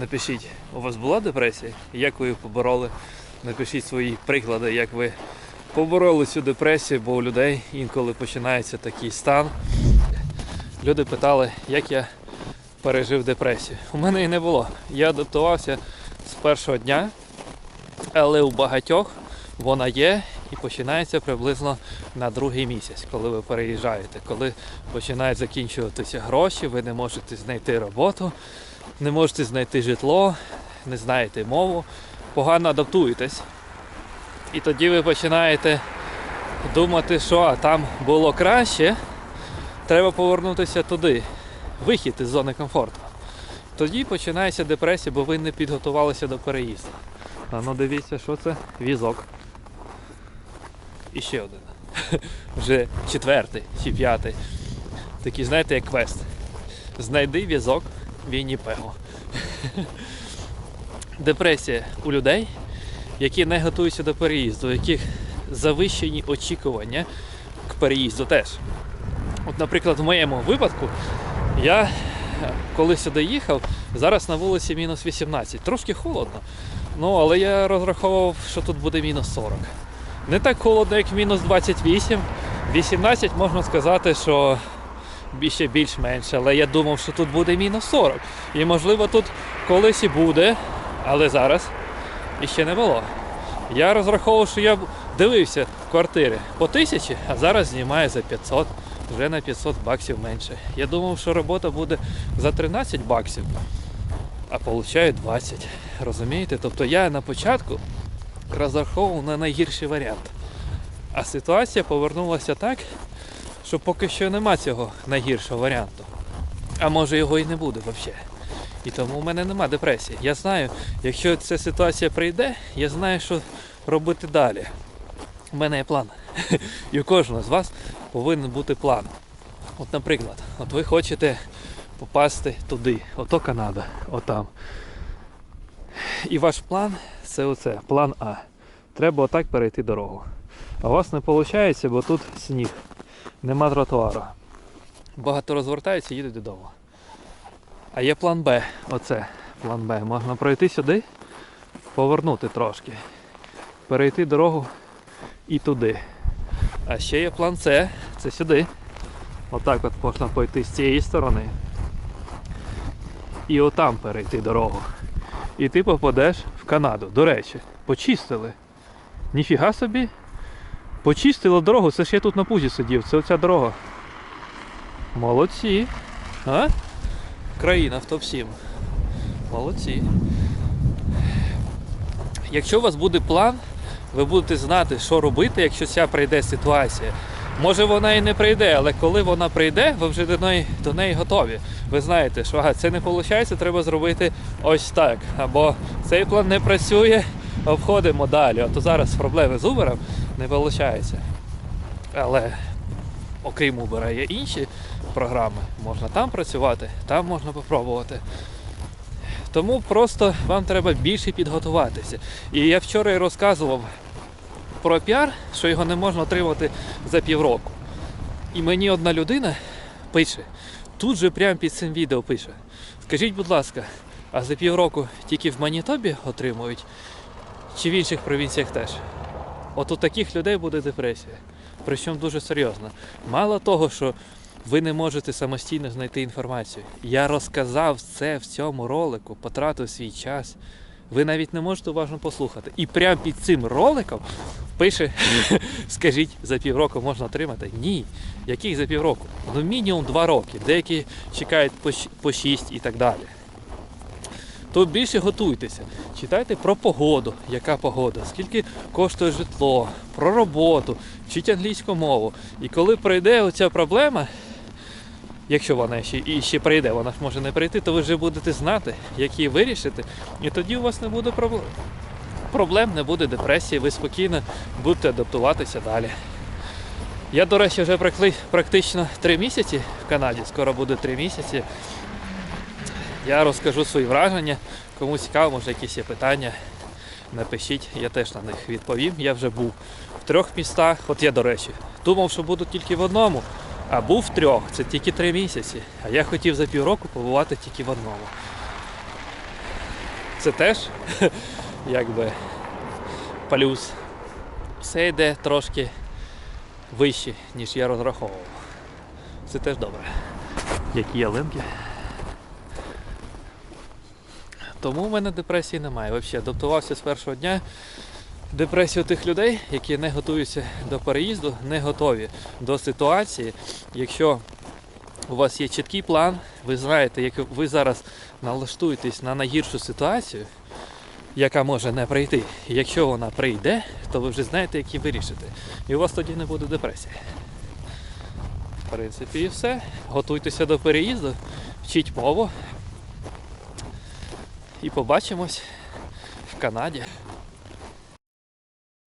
Напишіть, у вас була депресія? Як ви її побороли? Напишіть свої приклади, як ви побороли цю депресію, бо у людей інколи починається такий стан. Люди питали, як я пережив депресію. У мене і не було. Я адаптувався з першого дня, але у багатьох вона є і починається приблизно на другий місяць, коли ви переїжджаєте, коли починають закінчуватися гроші, ви не можете знайти роботу, не можете знайти житло, не знаєте мову, погано адаптуєтесь. І тоді ви починаєте думати, що а, там було краще, треба повернутися туди, вихід із зони комфорту. Тоді починається депресія, бо ви не підготувалися до переїзду. А ну дивіться, що це? Візок. І ще один. Вже четвертий чи п'ятий. Такий, знаєте, як квест. Знайди візок Вінніпегу. Депресія у людей, які не готуються до переїзду, у яких завищені очікування к переїзду теж. От, наприклад, в моєму випадку, я коли сюди їхав, зараз на вулиці мінус 18. Трошки холодно. Ну, але я розраховував, що тут буде мінус 40. Не так холодно, як мінус 28. 18 можна сказати, що ще більш-менше, але я думав, що тут буде мінус 40. І можливо тут колись і буде, але зараз іще не було. Я розраховував, що я дивився квартири по тисячі, а зараз знімаю за 500, вже на 500 баксів менше. Я думав, що робота буде за 13 баксів, а получаю 20. Розумієте? Тобто я на початку розраховував на найгірший варіант. А ситуація повернулася так, що поки що нема цього найгіршого варіанту. А може його і не буде взагалі. І тому в мене нема депресії. Я знаю, якщо ця ситуація прийде, я знаю, що робити далі. У мене є план. І у кожного з вас повинен бути план. От, наприклад, от ви хочете попасти туди, ото Канада, отам. І ваш план це оце, план А. Треба отак перейти дорогу. А у вас не виходить, бо тут сніг, нема тротуару. Багато розвертаються і їдуть додому. А є план Б. Оце план Б. Можна пройти сюди, повернути трошки, перейти дорогу і туди. А ще є план С, це сюди. Отак от можна пройти з цієї сторони. І отам перейти дорогу. І ти попадеш в Канаду. До речі, почистили. Ніфіга собі. Почистили дорогу, це ж я тут на пузі сидів, це оця дорога. Молодці. А? Країна в топ-7. Молодці. Якщо у вас буде план, ви будете знати, що робити, якщо ця прийде ситуація. Може вона і не прийде, але коли вона прийде, ви вже до неї, до неї готові. Ви знаєте, що ага, це не виходить, треба зробити ось так. Або цей план не працює, обходимо далі. А то зараз проблеми з Uber не виходить. Але окрім Uber є інші програми. Можна там працювати, там можна попробувати. Тому просто вам треба більше підготуватися. І я вчора розказував про піар, що його не можна отримати за півроку. І мені одна людина пише, тут же прямо під цим відео пише: Скажіть, будь ласка, а за півроку тільки в Манітобі отримують, чи в інших провінціях теж? От у таких людей буде депресія. Причому дуже серйозно. Мало того, що ви не можете самостійно знайти інформацію. Я розказав це в цьому ролику, потратив свій час. Ви навіть не можете уважно послухати. І прямо під цим роликом пише: скажіть, за півроку можна отримати? Ні. Яких за півроку? Ну мінімум два роки. Деякі чекають по щ- 6 і так далі. То більше готуйтеся. Читайте про погоду, яка погода, скільки коштує житло, про роботу, вчіть англійську мову. І коли прийде оця проблема, якщо вона ще і ще прийде, вона ж може не прийти, то ви вже будете знати, як її вирішити, і тоді у вас не буде проблем. Проблем не буде депресії, ви спокійно будете адаптуватися далі. Я, до речі, вже практично три місяці в Канаді, скоро буде три місяці. Я розкажу свої враження. Кому цікаво, може якісь є питання, напишіть, я теж на них відповім. Я вже був в трьох містах. От я, до речі, думав, що буду тільки в одному, а був в трьох. Це тільки три місяці. А я хотів за півроку побувати тільки в одному. Це теж якби плюс. Все йде трошки вище, ніж я розраховував. Це теж добре. Які ялинки. Тому в мене депресії немає. Взагалі, адаптувався з першого дня. Депресію тих людей, які не готуються до переїзду, не готові до ситуації. Якщо у вас є чіткий план, ви знаєте, як ви зараз налаштуєтесь на найгіршу ситуацію, яка може не прийти. Якщо вона прийде, то ви вже знаєте, як її вирішити. І у вас тоді не буде депресії. В принципі, і все. Готуйтеся до переїзду, вчіть мову. І побачимось в Канаді.